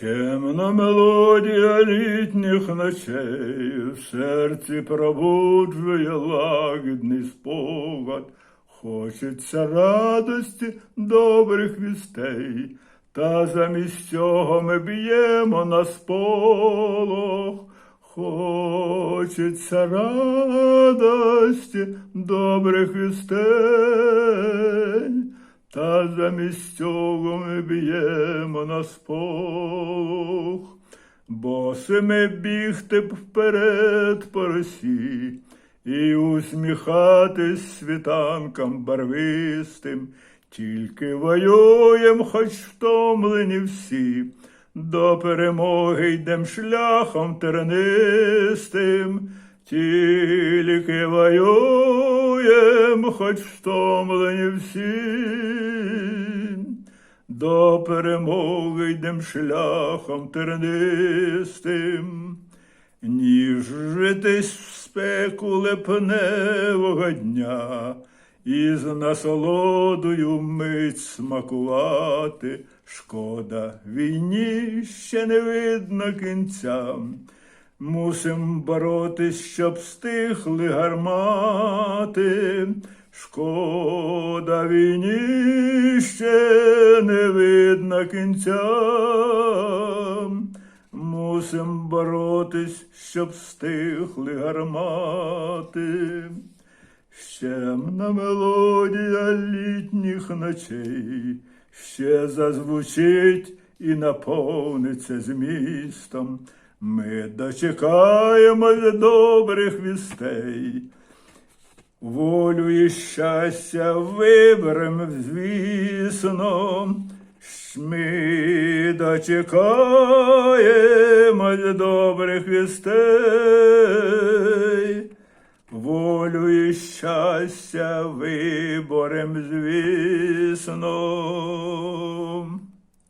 Темна мелодія літніх ночей в серці пробуджує лагідний спогад. Хочеться радості добрих вістей, та замість цього ми б'ємо на сполох. Хочеться радості добрих вістей, та замість цього ми б'ємо на сполох. Босими бігти б вперед по росі і усміхатись світанкам барвистим, тільки воюєм, хоч втомлені всі, до перемоги йдем шляхом тернистим, тільки воюєм, хоч втомлені всі. До перемоги йдем шляхом тернистим, ніж житись в спеку лепневого дня, і з насолодою мить смакувати. Шкода, війні ще не видно кінця. Мусим боротись, щоб стихли гармати. Шкода війні ще не видно кінця. Мусим боротись, щоб стихли гармати. Щемна мелодія літніх ночей ще зазвучить і наповниться змістом. Ми дочекаємось добрих вістей. Волю і щастя виберем, звісно, ми дочекаємось добрих вістей. Волю і щастя виборем, звісно.